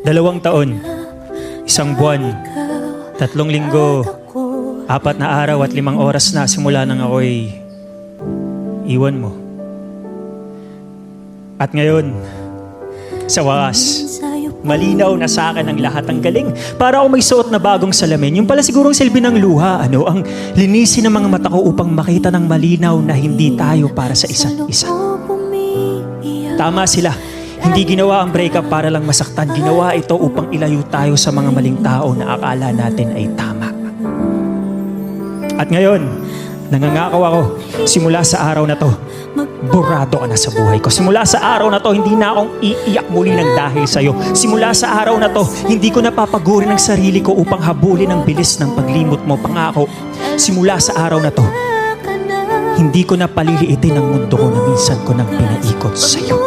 Dalawang taon, isang buwan, tatlong linggo, apat na araw at limang oras na simula nang ako'y iwan mo. At ngayon, sa wakas, malinaw na sa akin ang lahat ang galing. Para ako may suot na bagong salamin. Yung pala sigurong silbi ng luha, ano, ang linisin ng mga mata ko upang makita ng malinaw na hindi tayo para sa isa't isa. Tama sila. Hindi ginawa ang breakup para lang masaktan. Ginawa ito upang ilayo tayo sa mga maling tao na akala natin ay tama. At ngayon, nangangakaw ako, simula sa araw na to, burado ka na sa buhay ko. Simula sa araw na to, hindi na akong iiyak muli ng dahil sa'yo. Simula sa araw na to, hindi ko napapaguri ng sarili ko upang habulin ang bilis ng paglimot mo. Pangako, simula sa araw na to, hindi ko na paliliitin ang mundo ko na minsan ko nang pinaikot sa'yo.